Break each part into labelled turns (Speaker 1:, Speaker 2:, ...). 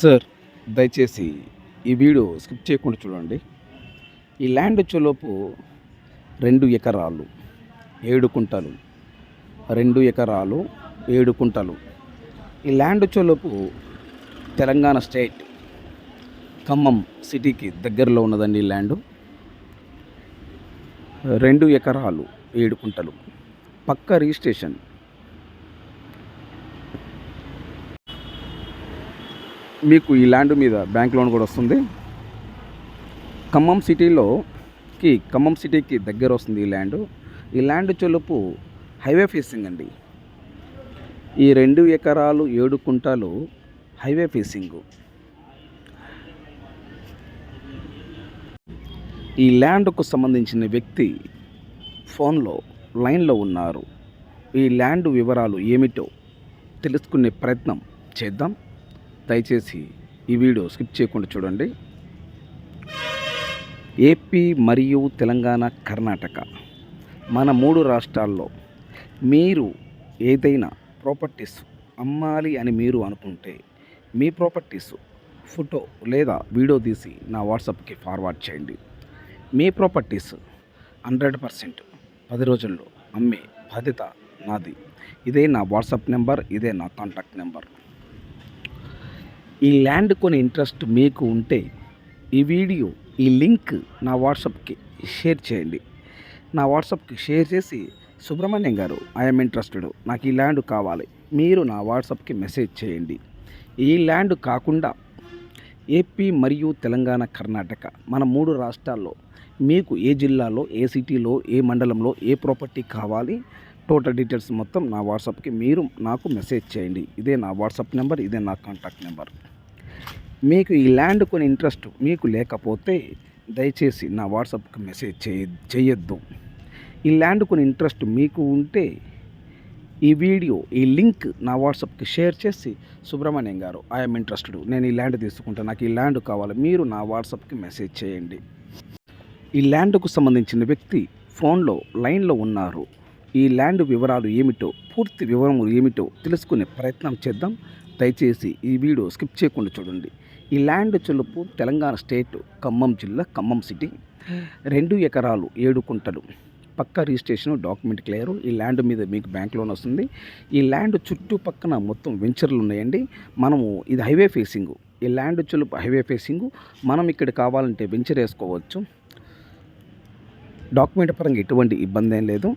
Speaker 1: Sir దయచేసి ఈ video skip చేయకుండా చూడండి. ఈ ల్యాండ్ వచ్చేలోపు రెండు ఎకరాలు ఏడు కుంటలు రెండు ఎకరాలు ఏడు కుంటలు. ఈ ల్యాండ్ వచ్చేలోపు తెలంగాణ స్టేట్ ఖమ్మం సిటీకి దగ్గరలో ఉన్నదండి ఈ ల్యాండ్. రెండు ఎకరాలు ఏడు కుంటలు. పక్క రిజిస్ట్రేషన్ మీకు ఈ ల్యాండ్ మీద బ్యాంక్ లోన్ కూడా వస్తుంది. ఖమ్మం సిటీలోకి ఖమ్మం సిటీకి దగ్గర వస్తుంది ఈ ల్యాండ్. ఈ ల్యాండ్ చెలుపు హైవే ఫేసింగ్ అండి. ఈ రెండు ఎకరాలు ఏడు కుంటాలు హైవే ఫేసింగ్. ఈ ల్యాండ్కు సంబంధించిన వ్యక్తి ఫోన్లో లైన్లో ఉన్నారు. ఈ ల్యాండ్ వివరాలు ఏమిటో తెలుసుకునే ప్రయత్నం చేద్దాం. దయచేసి ఈ వీడియో స్కిప్ చేయకుండా చూడండి. ఏపీ మరియు తెలంగాణ కర్ణాటక మన మూడు రాష్ట్రాల్లో మీరు ఏదైనా ప్రాపర్టీస్ అమ్మాలి అని మీరు అనుకుంటే మీ ప్రాపర్టీస్ ఫోటో లేదా వీడియో తీసి నా వాట్సాప్కి ఫార్వర్డ్ చేయండి. మీ ప్రాపర్టీస్ హండ్రెడ్ పర్సెంట్ పది రోజుల్లో అమ్మే బాధ్యత నాది. ఇదే నా వాట్సాప్ నెంబర్ ఇదే నా కాంటాక్ట్ నెంబర్. ఈ ల్యాండ్ కొనే ఇంట్రెస్ట్ మీకు ఉంటే ఈ వీడియో ఈ లింక్ నా వాట్సాప్కి షేర్ చేయండి. నా వాట్సాప్కి షేర్ చేసి సుబ్రహ్మణ్యం గారు ఐఎమ్ ఇంట్రెస్టెడ్ నాకు ఈ ల్యాండ్ కావాలి. మీరు నా వాట్సాప్కి మెసేజ్ చేయండి. ఈ ల్యాండ్ కాకుండా ఏపీ మరియు తెలంగాణ కర్ణాటక మన మూడు రాష్ట్రాల్లో మీకు ఏ జిల్లాలో ఏ సిటీలో ఏ మండలంలో ఏ ప్రాపర్టీ కావాలి టోటల్ డీటెయిల్స్ మొత్తం నా వాట్సాప్కి మీరు నాకు మెసేజ్ చేయండి. ఇదే నా వాట్సాప్ నెంబర్ ఇదే నా కాంటాక్ట్ నెంబర్. మీకు ఈ ల్యాండ్ కొని ఇంట్రెస్ట్ మీకు లేకపోతే దయచేసి నా వాట్సాప్కి మెసేజ్ చేయ చేయొద్దు. ఈ ల్యాండ్ కొని ఇంట్రెస్ట్ మీకు ఉంటే ఈ వీడియో ఈ లింక్ నా వాట్సాప్కి షేర్ చేసి సుబ్రహ్మణ్యం గారు ఐఎమ్ ఇంట్రెస్టెడ్ నేను ఈ ల్యాండ్ తీసుకుంటాను నాకు ఈ ల్యాండ్ కావాలి మీరు నా వాట్సాప్కి మెసేజ్ చేయండి. ఈ ల్యాండ్కు సంబంధించిన వ్యక్తి ఫోన్లో లైన్లో ఉన్నారు. ఈ ల్యాండ్ వివరాలు ఏమిటో పూర్తి వివరములు ఏమిటో తెలుసుకునే ప్రయత్నం చేద్దాం. దయచేసి ఈ వీడియో స్కిప్ చేయకుండా చూడండి. ఈ ల్యాండ్ చెలుపు తెలంగాణ స్టేట్ ఖమ్మం జిల్లా ఖమ్మం సిటీ. రెండు ఎకరాలు ఏడు కుంటలు. పక్క రిజిస్ట్రేషన్ డాక్యుమెంట్ క్లియర్. ఈ ల్యాండ్ మీద మీకు బ్యాంక్ లోన్ వస్తుంది. ఈ ల్యాండ్ చుట్టుపక్కన మొత్తం వెంచర్లు ఉన్నాయండి. మనము ఇది హైవే ఫేసింగ్. ఈ ల్యాండ్ చెలుపు హైవే ఫేసింగ్. మనం ఇక్కడ కావాలంటే వెంచర్ వేసుకోవచ్చు. డాక్యుమెంట్ పరంగా ఎటువంటి ఇబ్బంది ఏం లేదు.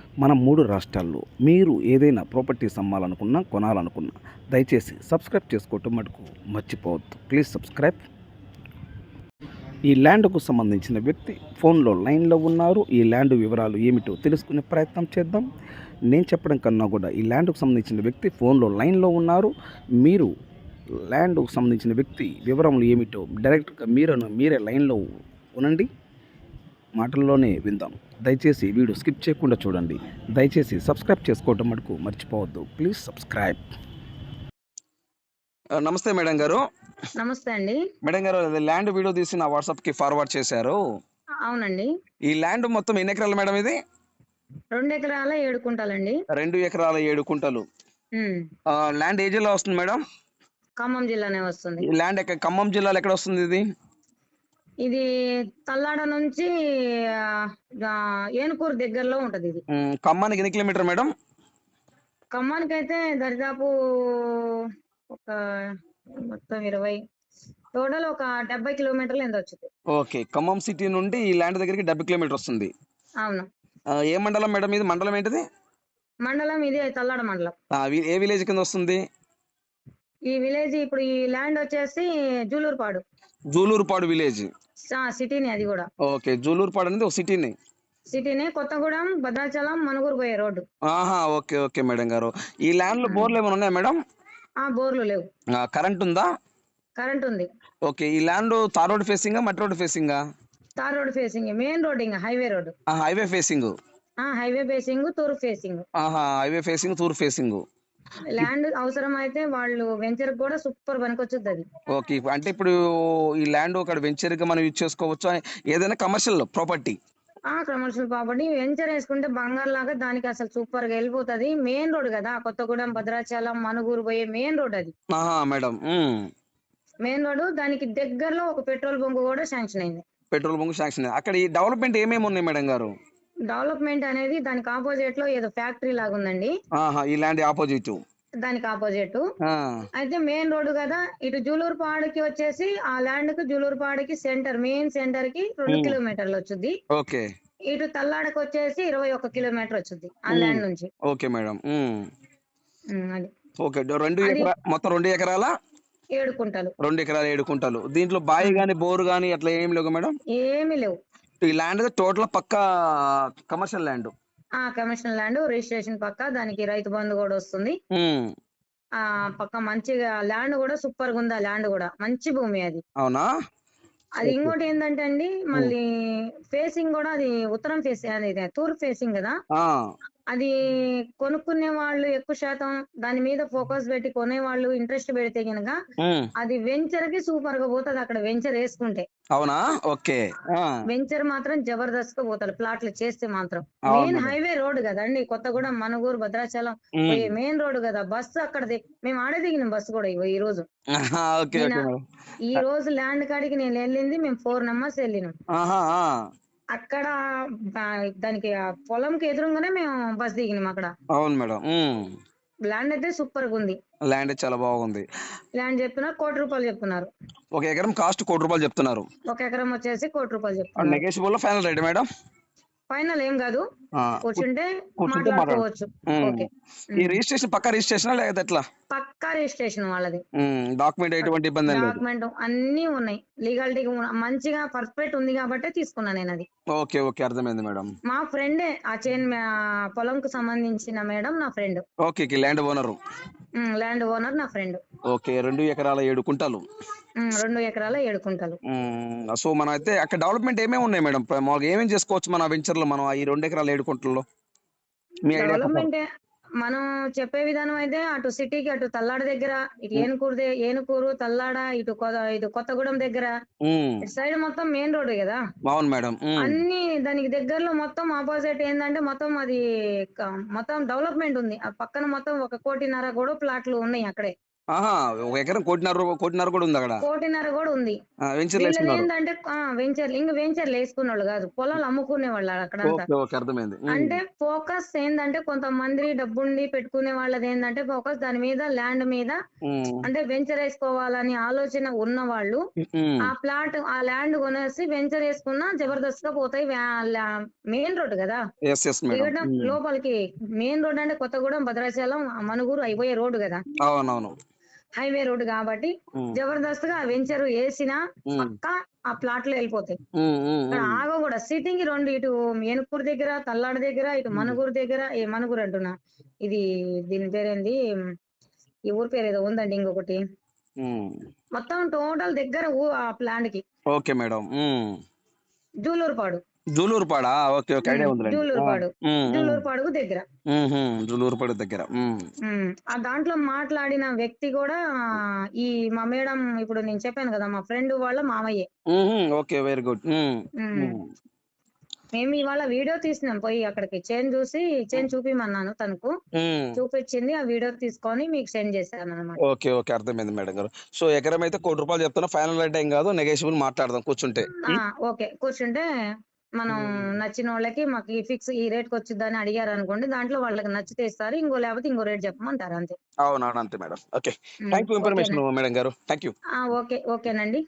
Speaker 1: మన మూడు రాష్ట్రాల్లో మీరు ఏదైనా ప్రాపర్టీస్ అమ్మాలనుకున్నా కొనాలనుకున్నా దయచేసి సబ్స్క్రైబ్ చేసుకోవటం మటుకు మర్చిపోవద్దు. Please subscribe. ఈ ల్యాండ్కు సంబంధించిన వ్యక్తి ఫోన్లో లైన్లో ఉన్నారు. ఈ ల్యాండ్ వివరాలు ఏమిటో తెలుసుకునే ప్రయత్నం చేద్దాం. నేను చెప్పడం కన్నా కూడా ఈ ల్యాండ్కు సంబంధించిన వ్యక్తి ఫోన్లో లైన్లో ఉన్నారు. మీరు ల్యాండ్కు సంబంధించిన వ్యక్తి వివరములు ఏమిటో డైరెక్ట్గా మీరు మీరే లైన్లో ఉనండి మాటల్లోనే విందాం. దయచేసి వీడియో స్కిప్ చేయకుండా చూడండి. దయచేసి సబ్స్క్రైబ్ చేసుకోవడం మటుకు మర్చిపోవద్దు. Please subscribe. నమస్తే మేడం గారు.
Speaker 2: నమస్తే అండి.
Speaker 1: మేడం గారు ల్యాండ్ వీడియో తీసి నా వాట్సాప్కి ఫార్వర్డ్ చేశారు.
Speaker 2: అవునండి.
Speaker 1: ఈ ల్యాండ్ మొత్తం ఎన్ని ఎకరాలు మేడం ఇది?
Speaker 2: రెండు ఎకరాల ఏడు కుంటాలండి.
Speaker 1: రెండు ఎకరాల ఏడు కుంటలు. ల్యాండ్ ఏ జిల్లా వస్తుంది మేడం?
Speaker 2: ఖమ్మం జిల్లానే వస్తుంది.
Speaker 1: ఈ ల్యాండ్ ఖమ్మం జిల్లాలో ఎక్కడ వస్తుంది ఇది?
Speaker 2: ఇది తల్లాడ నుంచి ఏనుకూరు దగ్గరలో ఉంటది ఇది.
Speaker 1: ఖమ్మానికి ఎన్ని కిలోమీటర్ మేడం?
Speaker 2: ఖమ్మానికి అయితే దరిదాపు ఒక మొత్తం ఇరవై టోటల్ ఒక డెబ్బై కిలోమీటర్లు ఎంత వచ్చింది.
Speaker 1: ఓకే ఖమ్మం సిటీ నుండి ఈ ల్యాండ్ దగ్గరికి డెబ్బై కిలోమీటర్ వస్తుంది.
Speaker 2: అవును.
Speaker 1: ఏ మండలం మేడం ఇది? మండలం ఏంటిది?
Speaker 2: మండలం ఇది తల్లాడ మండలం.
Speaker 1: ఏ విలేజ్ కింద వస్తుంది?
Speaker 2: ఈ విలేజ్ ఇప్పుడు ఈ ల్యాండ్ వచ్చేసి జూలూరుపాడు.
Speaker 1: జూలూరుపాడు విలేజ్.
Speaker 2: సిటీని అది కూడా.
Speaker 1: ఓకే జూలూరుపాడు అనేది ఒక సిటీని.
Speaker 2: సిటీని కొత్తగూడెం భద్రాచలం మనుగురు పోయే రోడ్డు.
Speaker 1: ఆహా ఓకే ఓకే మేడం గారు. ఈ ల్యాండ్లో బోర్లు ఏమైనా ఉన్నాయా మేడం?
Speaker 2: ఆ బోర్లు లేవు.
Speaker 1: కరెంట్ ఉందా?
Speaker 2: కరెంట్ ఉంది.
Speaker 1: ఓకే ఈ ల్యాండ్ తార్ రోడ్ ఫేసింగా మట్టి road ఫేసింగా?
Speaker 2: Tar road facing main road ఇంకా highway road.
Speaker 1: Highway facing.
Speaker 2: Highway facing తూర్పు ఫేసింగ్.
Speaker 1: ఆహా హైవే ఫేసింగ్ తూర్ ఫేసింగ్.
Speaker 2: ల్యాండ్ అవసరం అయితే వాళ్ళు వెంచర్ కూడా సూపర్ పనికొచ్చుద్ది అది.
Speaker 1: ఓకే అంటే ఇప్పుడు ఈ ల్యాండ్ ఒక వెంచర్గా మనం యూజ్ చేసుకోవచ్చు ఏదైనా కమర్షియల్ ప్రాపర్టీ?
Speaker 2: ఆ కమర్షియల్ ప్రాపర్టీ వెంచర్ వేసుకుంటే బంగారు లాగా దానికి అసలు సూపర్గా వెళ్ళిపోతుంది. మెయిన్ రోడ్ కదా కొత్తగూడెం భద్రాచలం మనుగూరు పోయే మెయిన్ రోడ్ అది.
Speaker 1: మేడం.
Speaker 2: మెయిన్ రోడ్ దానికి దగ్గరలో ఒక పెట్రోల్ బంక్ కూడా శాంక్షన్ అయింది.
Speaker 1: పెట్రోల్ బంక్ శాంక్షన్ అక్కడ ఈ డెవలప్మెంట్ ఏమేమి ఉన్నాయి మేడం గారు?
Speaker 2: డెవలప్మెంట్ అనేది దానికి ఆపోజిట్లో ఏదో ఫ్యాక్టరీ లాగా ఉందండి.
Speaker 1: ఆహా ఈ ల్యాండ్ ఆపోజిట్.
Speaker 2: దానికి ఆపోజిట్. అయితే మెయిన్ రోడ్ కదా ఇటు జూలూరుపాడుకి వచ్చేసి ఆ ల్యాండ్కు జూలూరుపాడుకి సెంటర్ మెయిన్ సెంటర్కి రెండు. కిలోమీటర్లు వచ్చుద్ది.
Speaker 1: ఓకే.
Speaker 2: ఇటు తల్లాడకి వచ్చేసి ఇరవై ఒక్క కిలోమీటర్ వచ్చుద్ది ఆ. ల్యాండ్ నుంచి.
Speaker 1: Okay madam.
Speaker 2: అది.
Speaker 1: ఓకే రెండు మొత్తం రెండు ఎకరాల?
Speaker 2: ఏడు కుంటలు.
Speaker 1: రెండు ఎకరాలు ఏడు కుంటలు. దీంట్లో బావి గాని బోరు గాని అట్లా ఏం లేవు మేడం?
Speaker 2: ఏమీ లేవు.
Speaker 1: ఈ ల్యాండ్ టోటల్ పక్క కమర్షియల్ ల్యాండ్
Speaker 2: ఆ కమిషన్ ల్యాండ్ రిజిస్ట్రేషన్ పక్క దానికి రైతు బంధు కూడా వస్తుంది. ఆ పక్క మంచిగా ల్యాండ్ కూడా సూపర్గా ఉంది ఆ ల్యాండ్ కూడా? మంచి భూమి అది.
Speaker 1: అవునా?
Speaker 2: అది. ఇంకోటి ఏంటంటే అండి మళ్ళీ ఫేసింగ్ కూడా అది ఉత్తరం ఫేసింగ్ అది ఇది తూర్పు ఫేసింగ్ కదా? అది కొనుక్కునే వాళ్ళు ఎక్కువ శాతం దాని మీద ఫోకస్ పెట్టి కొనే వాళ్ళు ఇంట్రెస్ట్ పెడితే గనక. అది వెంచర్కి సూపర్గా పోతుంది అక్కడ వెంచర్ వేసుకుంటే.
Speaker 1: అవునా? ఓకే.
Speaker 2: వెంచర్ మాత్రం జబర్దస్త్గా పోతారు ప్లాట్లు చేస్తే మాత్రం. మెయిన్. హైవే రోడ్ కదండి కొత్తగూడెం మనుగూరు భద్రాచలం మెయిన్ రోడ్ కదా బస్సు అక్కడ మేము ఆడే దిగినాం బస్సు కూడా ఈ రోజు. ఈ రోజు ల్యాండ్ కాడికి నేను వెళ్ళింది మేము ఫోర్ నెంబర్స్ వెళ్ళినాం. అక్కడ దానికి పొలంకి ఎదురుగానే మేము బస్ దిగినాం అక్కడ.
Speaker 1: అవును మేడం.
Speaker 2: ల్యాండ్ అయితే సూపర్గా ఉంది.
Speaker 1: ల్యాండ్ చాలా బాగుంది.
Speaker 2: ల్యాండ్ చెప్తున్నారు కోటి రూపాయలు చెప్తున్నారు.
Speaker 1: ఒక ఎకరం కాస్ట్ కోటి రూపాయలు చెప్తున్నారు.
Speaker 2: ఒక ఎకరం వచ్చేసి కోటి రూపాయలు చెప్తున్నారు.
Speaker 1: Negotiable final rate madam?
Speaker 2: Final ఏం కాదు కూర్చుంటే
Speaker 1: కూర్చుంటే
Speaker 2: మాట్లాడుకోవచ్చు.
Speaker 1: ఈ రిజిస్ట్రేషన్ పక్క రిజిస్ట్రేషన్ లేదా ఎట్లా?
Speaker 2: పక్కా రిజిస్ట్రేషన్ వాళ్ళది.
Speaker 1: డాక్యుమెంట్ ఎటువంటి ఇబ్బంది
Speaker 2: డాక్యుమెంట్ అన్ని ఉన్నాయి. లీగాలిటీ మంచిగా పర్ఫెక్ట్ ఉంది కాబట్టి తీసుకున్నా నేను అది.
Speaker 1: Okay okay. అర్థమైంది మేడం.
Speaker 2: మా ఫ్రెండే ఆ చైన్ పొలంకు సంబంధించిన మేడం నా friend.
Speaker 1: Okay. Land owner.
Speaker 2: Land owner నా ఫ్రెండ్
Speaker 1: ఓకే రెండు ఎకరాల ఏడు కుంటలు.
Speaker 2: రెండు ఎకరాల ఏడు కుంటలు.
Speaker 1: సో మనం అయితే అక్కడ డెవలప్మెంట్ ఏమేమి ఉన్నాయి మేడం? మామూలుగా ఏమేమి చేసుకోవచ్చు మన వెంచర్లో మనం ఈ రెండు ఎకరాల ఏడు కుంటల్లో?
Speaker 2: డెవలప్మెంట్ మనం చెప్పే విధానం అయితే అటు సిటీకి అటు తల్లాడ దగ్గర ఇటు ఏనుకూరు ఏనుకూరు తల్లాడ ఇటు ఇటు కొత్తగూడెం దగ్గర ఇటు సైడ్ మొత్తం మెయిన్ రోడ్ కదా?
Speaker 1: అవును మేడం.
Speaker 2: అన్ని దానికి దగ్గరలో మొత్తం ఆపోజిట్ ఏంటంటే మొత్తం అది మొత్తం డెవలప్మెంట్ ఉంది. ఆ పక్కన మొత్తం ఒక కోటిన్నర కూడా ప్లాట్లు ఉన్నాయి అక్కడే.
Speaker 1: ఆహా ఒక ఎకరం కోటిన్నర కోటిన్నర కూడా ఉంది అక్కడ.
Speaker 2: కోటిన్నర కూడా ఉంది.
Speaker 1: వెంచర్
Speaker 2: ఏంటంటే వెంచర్ ఇంక వెంచర్లు వేసుకునే వాళ్ళు కాదు. పొలాలు అమ్ముకునే వాళ్ళు
Speaker 1: ఓకే అర్థమైంది.
Speaker 2: అంటే ఫోకస్ ఏంటంటే కొంతమంది డబ్బుండి పెట్టుకునే వాళ్ళది ఏంటంటే ఫోకస్ దాని మీద ల్యాండ్ మీద. అంటే వెంచర్ వేసుకోవాలని ఆలోచన ఉన్న వాళ్ళు. ఆ ప్లాట్ ఆ ల్యాండ్ కొనేసి వెంచర్ వేసుకున్నా జబర్దస్త్గా పోతాయి మెయిన్ రోడ్ కదా. దిగడం. లోపలికి మెయిన్ రోడ్ అంటే కొత్తగూడెం భద్రాచలం మనుగూరు అయిపోయే రోడ్డు కదా.
Speaker 1: అవునవును.
Speaker 2: హైవే రోడ్ కాబట్టి. జబర్దస్త్గా వెంచర్ వేసినా. పక్క ఆ ప్లాట్లో వెళ్ళిపోతాయి ఇక్కడ. ఆగ కూడా సిట్టింగ్ రెండు ఇటు ఏనుకూరు దగ్గర తల్లాడ దగ్గర ఇటు మనుగూరు దగ్గర ఏ మనుగూరు అంటున్నా ఇది దీని పేరేంది ఈ ఊరి పేరు ఏదో ఉందండి ఇంకొకటి. మొత్తం టోటల్ దగ్గర ఆ ప్లాంట్కి
Speaker 1: ఓకే మేడం.
Speaker 2: జూలూరుపాడు
Speaker 1: జూలూరుపాడ? ఓకే ఓకే ఐడియా ఉందిలేండి.
Speaker 2: జూలూరుపాడు. జూలూరుపాడుకు దగ్గర.
Speaker 1: జూలూరుపాడ దగ్గర.
Speaker 2: ఆ దాంట్లో మాట్లాడిన వ్యక్తి కూడా ఈ మా మేడం ఇప్పుడు నేను చెప్పాను కదా మా ఫ్రెండ్ వాళ్ళ మామయ్యే.
Speaker 1: Hmm, okay very good. మ్మ్.
Speaker 2: ఇవాళ వీడియో తీసినాం పోయి అక్కడికి చైన్ చూసి చైన్ చూపిమన్నాను తనకు. చూపించింది ఆ వీడియో తీసుకొని మీకు సెండ్ చేశాను అనమాట
Speaker 1: ఓకే ఓకే అర్థమైంది మేడం గారు. సో ఎకరం అయితే కోటి రూపాయలు చెప్తున్నా ఫైనల్ రేట్ ఏం కాదు నెగోషియబుల్ మాట్లాడదాం కూర్చుంటే.
Speaker 2: ఓకే కూర్చుంటే మనం నచ్చిన వాళ్ళకి మాకు ఈ ఫిక్స్ ఈ రేట్కి వచ్చిందని అడిగారు అనుకోండి దాంట్లో వాళ్ళకి నచ్చితే ఇస్తారు ఇంకో లేకపోతే ఇంకో రేట్ చెప్పమంటారు అంతే.
Speaker 1: అవునవును అంతే madam. Okay. Thank you information? Madam గారు. థ్యాంక్ యూ
Speaker 2: ఆ, ఓకే ఓకేనండి.